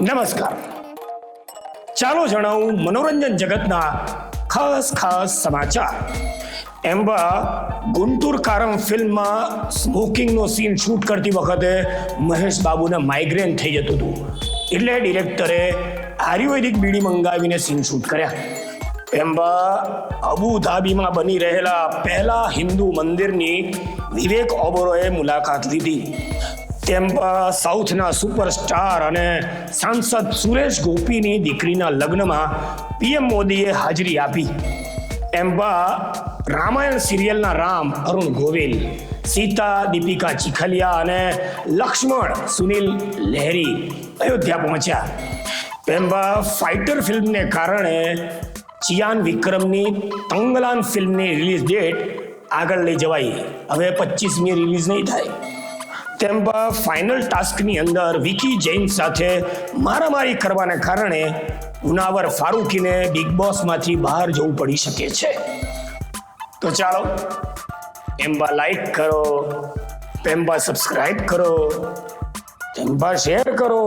નમસ્કાર. ચાલો જણાવું મનોરંજન જગતના ખાસ ખાસ સમાચાર. એમ્બા ગુંટુર કારમ ફિલ્મમાં સ્મોકિંગનો સીન શૂટ કરતી વખતે મહેશ બાબુને માઇગ્રેન થઈ જતું હતું. એટલે ડિરેક્ટરે આયુર્વેદિક બીડી મંગાવીને સીન શૂટ કર્યા. એમ્બા અબુ ધાબીમાં બની રહેલા પહેલા હિન્દુ મંદિરની વિવેક ઓબરોએ મુલાકાત લીધી. તેમ સાઉથના સુપરસ્ટાર અને સાંસદ સુરેશ ગોપીની દીકરીના લગ્નમાં પીએમ મોદીએ હાજરી આપી. એમ રામાયણ સિરિયલના રામ અરુણ ગોવિલ, સીતા દીપિકા ચીખલિયા અને લક્ષ્મણ સુનિલ લહેરી અયોધ્યા પહોંચ્યા. પેમ્બા ફાઇટર ફિલ્મને કારણે ચિયાન વિક્રમની તંગલાન ફિલ્મની રિલીઝ ડેટ આગળ લઈ જવાઈ. હવે પચીસમી રિલીઝ નહીં થાય. તેમ ફાઇનલ ટાસ્કની અંદર વિકી જૈન સાથે મારામારી કરવાને કારણે ઉનાવર ફારૂકીને બિગ બોસમાંથી બહાર જવું પડી શકે છે. તો ચાલો એમ્બા લાઈક કરો પેમ્બા સબસ્ક્રાઇબ કરો એમ્બા શેર કરો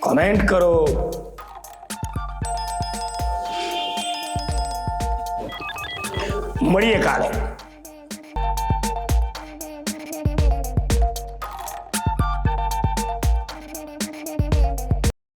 કોમેન્ટ કરો. મળીએ કાલે.